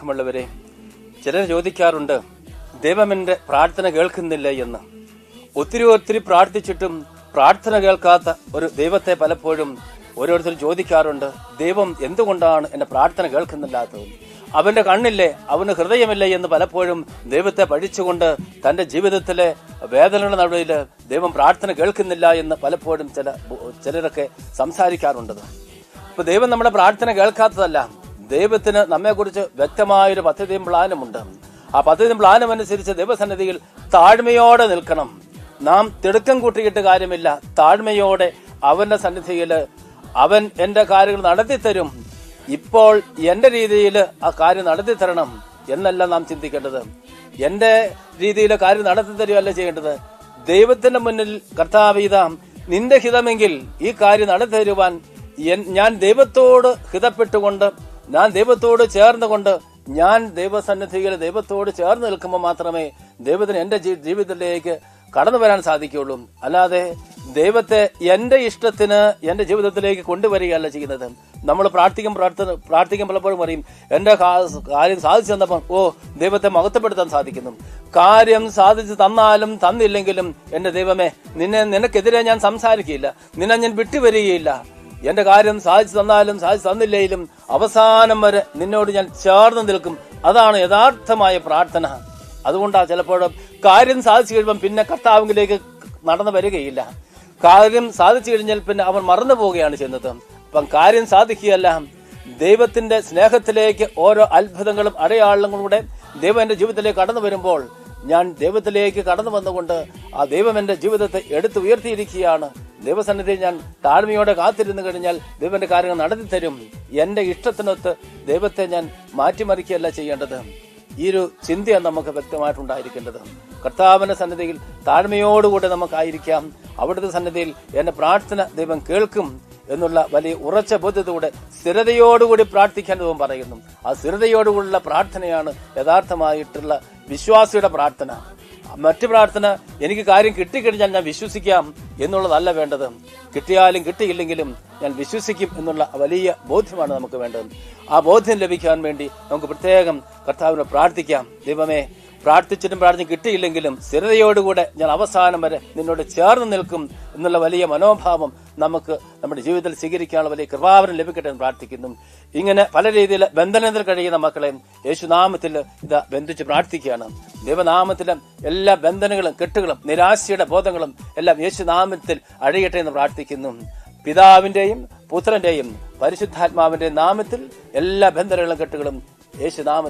സ്നേഹമുള്ളവരെ ചിലർ ചോദിക്കാറുണ്ട് ദൈവമെന്റെ പ്രാർത്ഥന കേൾക്കുന്നില്ല? എന്ന്. ഒത്തിരി ഒത്തിരി പ്രാർത്ഥിച്ചിട്ടും പ്രാർത്ഥന കേൾക്കാത്ത ഒരു ദൈവത്തെ പലപ്പോഴും ഓരോരുത്തർ ചോദിക്കാറുണ്ട് ദൈവം എന്തുകൊണ്ടാണ് എന്റെ പ്രാർത്ഥന കേൾക്കുന്നില്ലാത്തത്? അവന്റെ കണ്ണില്ലേ അവന് ഹൃദയമില്ലേ? എന്ന് പലപ്പോഴും ദൈവത്തെ പഴിച്ചുകൊണ്ട് തന്റെ ജീവിതത്തിലെ വേദനയുടെ നടുവിൽ ദൈവം പ്രാർത്ഥന കേൾക്കുന്നില്ല എന്ന് പലപ്പോഴും ചില ചിലരൊക്കെ സംസാരിക്കാറുണ്ടത് അപ്പൊ ദൈവം നമ്മുടെ പ്രാർത്ഥന കേൾക്കാത്തതല്ല ദൈവത്തിന് നമ്മെക്കുറിച്ച് വ്യക്തമായൊരു പദ്ധതിയും പ്ലാനുമുണ്ട്. ആ പദ്ധതിയും പ്ലാനും അനുസരിച്ച് ദൈവസന്നിധിയിൽ താഴ്മയോടെ നിൽക്കണം. നാം തിടുക്കം കൂട്ടിയിട്ട് കാര്യമില്ല. താഴ്മയോടെ അവന്റെ സന്നിധിയിൽ അവൻ എന്റെ കാര്യങ്ങൾ നടത്തിത്തരും. ഇപ്പോൾ എന്റെ രീതിയിൽ ആ കാര്യം നടത്തി തരണം എന്നല്ല നാം ചിന്തിക്കേണ്ടത്. എന്റെ രീതിയിൽ കാര്യം നടത്തി തരുകയല്ല ചെയ്യേണ്ടത്. ദൈവത്തിന്റെ മുന്നിൽ കർത്താവീതാം നിന്റെ ഹിതമെങ്കിൽ ഈ കാര്യം നടത്തി തരുവാൻ ഞാൻ ദൈവത്തോട് ഹിതപ്പെട്ടുകൊണ്ട് ഞാൻ ദൈവത്തോട് ചേർന്നുകൊണ്ട് ഞാൻ ദൈവസന്നിധിയിൽ ദൈവത്തോട് ചേർന്ന് നിൽക്കുമ്പോൾ മാത്രമേ ദൈവത്തിന് എന്റെ ജീവിതത്തിലേക്ക് കടന്നു വരാൻ സാധിക്കുകയുള്ളൂ. അല്ലാതെ ദൈവത്തെ എന്റെ ഇഷ്ടത്തിന് എന്റെ ജീവിതത്തിലേക്ക് കൊണ്ടുവരികയല്ല ചെയ്യുന്നത്. നമ്മൾ പ്രാർത്ഥിക്കും പ്രാർത്ഥന പ്രാർത്ഥിക്കും പലപ്പോഴും പറയും എന്റെ കാര്യം സാധിച്ചു തന്നപ്പോൾ ഓ ദൈവത്തെ മഹത്വപ്പെടുത്താൻ സാധിക്കുന്നു. കാര്യം സാധിച്ചു തന്നാലും തന്നില്ലെങ്കിലും എന്റെ ദൈവമേ നിന്നെ നിനക്കെതിരെ ഞാൻ സംസാരിക്കുകയില്ല. നിന്നെ ഞാൻ വിട്ടുവരികയില്ല. എന്റെ കാര്യം സാധിച്ചു തന്നാലും സാധിച്ചു തന്നില്ലെങ്കിലും അവസാനം വരെ നിന്നോട് ഞാൻ ചേർന്ന് നിൽക്കും. അതാണ് യഥാർത്ഥമായ പ്രാർത്ഥന. അതുകൊണ്ടാണ് ചിലപ്പോൾ കാര്യം സാധിച്ചു കഴിയുമ്പം പിന്നെ കർത്താവിലേക്ക് നടന്നു വരികയില്ല. കാര്യം സാധിച്ചു കഴിഞ്ഞാൽ പിന്നെ അവൻ മറന്നു പോവുകയാണ് ചെയ്യുന്നത്. അപ്പം കാര്യം സാധിക്കുകയല്ല. ദൈവത്തിന്റെ സ്നേഹത്തിലേക്ക് ഓരോ അത്ഭുതങ്ങളും അടയാളങ്ങളും കൂടെ ദൈവം എന്റെ ജീവിതത്തിലേക്ക് കടന്നു വരുമ്പോൾ ഞാൻ ദൈവത്തിലേക്ക് കടന്നു വന്നുകൊണ്ട് ആ ദൈവം എന്റെ ജീവിതത്തെ എടുത്തു ഉയർത്തിയിരിക്കുകയാണ് ദൈവസന്നിധിയിൽ ഞാൻ താഴ്മയോടെ കാത്തിരുന്നു കഴിഞ്ഞാൽ ദൈവന്റെ കാര്യങ്ങൾ നടത്തി തരും. എന്റെ ഇഷ്ടത്തിനൊത്ത് ദൈവത്തെ ഞാൻ മാറ്റിമറിക്കുകയല്ല ചെയ്യേണ്ടത്. ഈ ഒരു ചിന്തയാണ് നമുക്ക് വ്യക്തമായിട്ടുണ്ടായിരിക്കേണ്ടത്. കർത്താവിന്റെ സന്നിധിയിൽ താഴ്മയോടുകൂടെ നമുക്കായിരിക്കാം. അവിടുത്തെ സന്നിധിയിൽ എന്റെ പ്രാർത്ഥന ദൈവം കേൾക്കും എന്നുള്ള വലിയ ഉറച്ച ബോധ്യത്തോടെ സ്ഥിരതയോടുകൂടി പ്രാർത്ഥിക്കാൻ ദൈവം പറയുന്നു. ആ സ്ഥിരതയോടുകൂടിയുള്ള പ്രാർത്ഥനയാണ് യഥാർത്ഥമായിട്ടുള്ള വിശ്വാസിയുടെ പ്രാർത്ഥന. മറ്റു പ്രാർത്ഥന എനിക്ക് കാര്യം കിട്ടിക്കഴിഞ്ഞാൽ ഞാൻ വിശ്വസിക്കാം എന്നുള്ളതല്ല വേണ്ടത്. കിട്ടിയാലും കിട്ടിയില്ലെങ്കിലും ഞാൻ വിശ്വസിക്കും എന്നുള്ള വലിയ ബോധ്യമാണ് നമുക്ക് വേണ്ടത്. ആ ബോധ്യം ലഭിക്കാൻ വേണ്ടി നമുക്ക് പ്രത്യേകം കർത്താവിനെ പ്രാർത്ഥിക്കാം. ദൈവമേ പ്രാർത്ഥിച്ചിട്ടും പ്രാർത്ഥന കിട്ടിയില്ലെങ്കിലും സ്ഥിരതയോടുകൂടെ ഞാൻ അവസാനം വരെ നിന്നോട് ചേർന്ന് നിൽക്കും എന്നുള്ള വലിയ മനോഭാവം നമുക്ക് നമ്മുടെ ജീവിതത്തിൽ സ്വീകരിക്കാനുള്ള വലിയ കൃപാവരം ലഭിക്കട്ടെ എന്ന് പ്രാർത്ഥിക്കുന്നു. ഇങ്ങനെ പല രീതിയിൽ ബന്ധനത്തിൽ കഴിയുന്ന മക്കളെ യേശുനാമത്തിൽ ഇത് ബന്ധിച്ച് പ്രാർത്ഥിക്കുകയാണ്. ദൈവനാമത്തിലെ എല്ലാ ബന്ധനങ്ങളും കെട്ടുകളും നിരാശയുടെ ബോധങ്ങളും എല്ലാം യേശുനാമത്തിൽ അഴിയട്ടെ എന്ന് പ്രാർത്ഥിക്കുന്നു. പിതാവിന്റെയും പുത്രന്റെയും പരിശുദ്ധാത്മാവിന്റെയും നാമത്തിൽ എല്ലാ ബന്ധനങ്ങളും കെട്ടുകളും യേശുനാമത്തിൽ